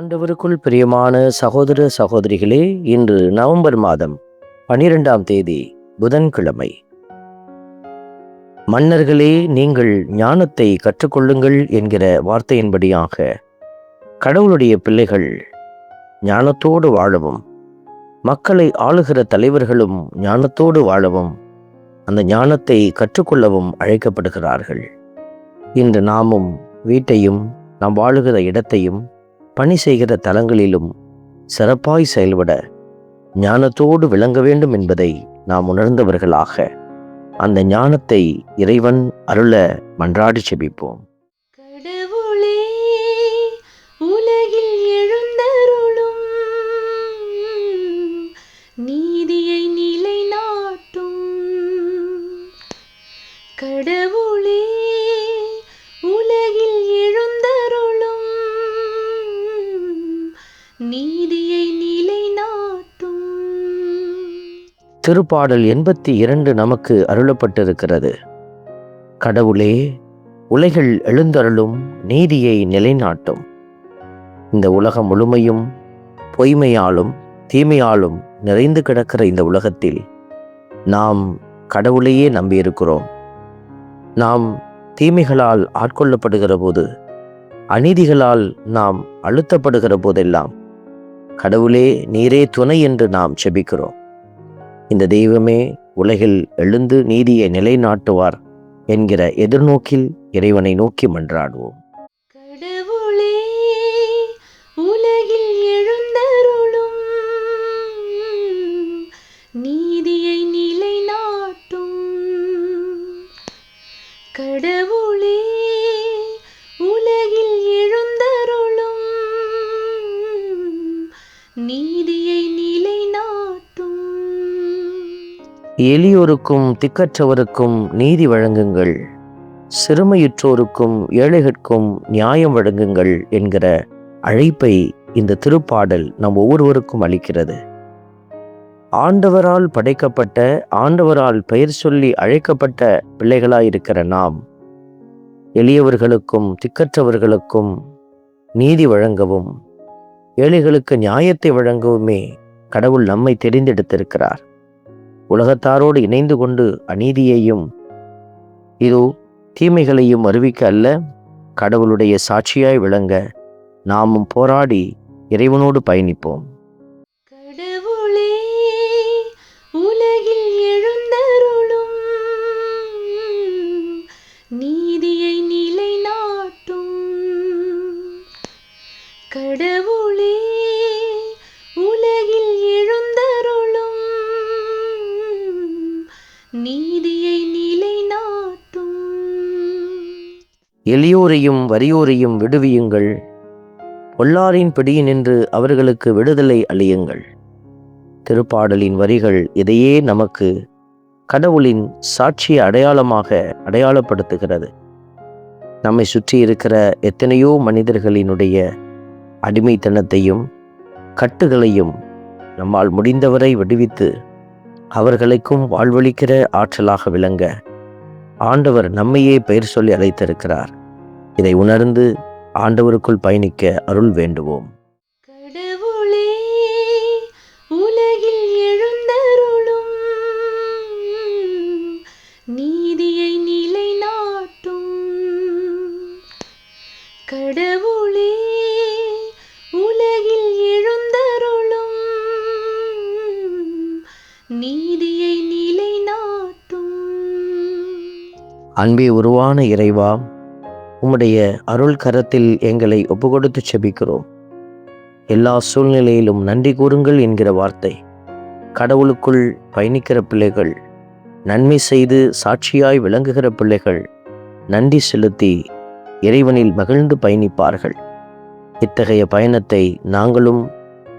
ஆண்டவருக்குள் பிரியமான சகோதர சகோதரிகளே இன்று நவம்பர் மாதம் பனிரெண்டாம் தேதி புதன்கிழமை. மன்னர்களே நீங்கள் ஞானத்தை கற்றுக்கொள்ளுங்கள் என்கிற வார்த்தையின்படியாக கடவுளுடைய பிள்ளைகள் ஞானத்தோடு வாழவும் மக்களை ஆளுகிற தலைவர்களும் ஞானத்தோடு வாழவும் அந்த ஞானத்தை கற்றுக்கொள்ளவும் அழைக்கப்படுகிறார்கள். இன்று நாமும் வீட்டையும் நாம் வாழுகிற இடத்தையும் பணி செய்கிற தலங்களிலும் சிறப்பாய் செயல்பட ஞானத்தோடு விளங்க வேண்டும் என்பதை நாம் உணர்ந்தவர்களாக அந்த ஞானத்தை இறைவன் அருள மன்றாடி செபிப்போம். நீதியை நிலைநாட்டும். திருப்பாடல் எண்பத்தி இரண்டு நமக்கு அருளப்பட்டிருக்கிறது. கடவுளே உலகில் எழுந்தருளும் நீதியை நிலைநாட்டும். இந்த உலகம் முழுமையும் பொய்மையாலும் தீமையாலும் நிறைந்து கிடக்கிற இந்த உலகத்தில் நாம் கடவுளையே நம்பியிருக்கிறோம். நாம் தீமைகளால் ஆட்கொள்ளப்படுகிற போது அநீதிகளால் நாம் அழுத்தப்படுகிற போதெல்லாம் கடவுளே நீரே துணை என்று நாம் செபிக்கிறோம். இந்த தெய்வமே உலகில் எழுந்து நீதியை நிலைநாட்டுவார் என்கிற எதிர்நோக்கில் இறைவனை நோக்கி மன்றாடுவோம். எளியோருக்கும் திக்கற்றவருக்கும் நீதி வழங்குங்கள். சிறுமையுற்றோருக்கும் ஏழைகளுக்கும் நியாயம் வழங்குங்கள் என்கிற அழைப்பை இந்த திருப்பாடல் நம் ஒவ்வொருவருக்கும் அளிக்கிறது. ஆண்டவரால் படைக்கப்பட்ட ஆண்டவரால் பெயர் சொல்லி அழைக்கப்பட்ட பிள்ளைகளாயிருக்கிற நாம் எளியவர்களுக்கும் திக்கற்றவர்களுக்கும் நீதி வழங்கவும் ஏழைகளுக்கு நியாயத்தை வழங்கவுமே கடவுள் நம்மை தெரிந்தெடுத்திருக்கிறார். உலகத்தாரோடு இணைந்து கொண்டு அநீதியையும் இதோ தீமைகளையும் அறிவிக்க அல்ல கடவுளுடைய சாட்சியாய் விளங்க நாமும் போராடி இறைவனோடு பயணிப்போம். கடவுளே உலகில் எழுந்தருளும் நீதியை நிலைநாட்டும். எளியோரையும் வறியோரையும் விடுவியுங்கள். பொல்லாரின் பிடியினின்று அவர்களுக்கு விடுதலை அளியுங்கள். திருப்பாடலின் வரிகள் இதையே நமக்கு கடவுளின் சாட்சிய அடையாளமாக அடையாளப்படுத்துகிறது. நம்மை சுற்றி இருக்கிற எத்தனையோ மனிதர்களினுடைய அடிமைத்தனத்தையும் கட்டுகளையும் நம்மால் முடிந்தவரை விடுவித்து அவர்களுக்கும் வாழ்வளிக்கிற ஆற்றலாக விளங்க ஆண்டவர் நம்மையே பெயர் சொல்லி அழைத்திருக்கிறார். இதை உணர்ந்து ஆண்டவருக்குள் பயணிக்க அருள் வேண்டுவோம். கடவுளே உலகில் எழுந்தருளும். நீதியை நிலைநாட்டும். கடவுளே உலகில் எழுந்தருளும். நீதியை நிலைநாட்டும். அன்பே உருவான இறைவா உம்முடைய அருள் கரத்தில் எங்களை ஒப்புக்கொடுத்து செபிக்கிறோம். எல்லா சூழ்நிலையிலும் நன்றி கூறுங்கள் என்கிற வார்த்தை. கடவுளுக்குள் பயணிக்கிற பிள்ளைகள் நன்மை செய்து சாட்சியாய் விளங்குகிற பிள்ளைகள் நன்றி செலுத்தி இறைவனில் மகிழ்ந்து பயணிப்பார்கள். இத்தகைய பயணத்தை நாங்களும்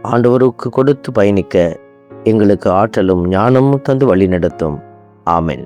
ஆண்டவருக்கு கொடுத்து பயணிக்க எங்களுக்கு ஆற்றலும் ஞானமும் தந்து வழிநடத்தும். ஆமென்.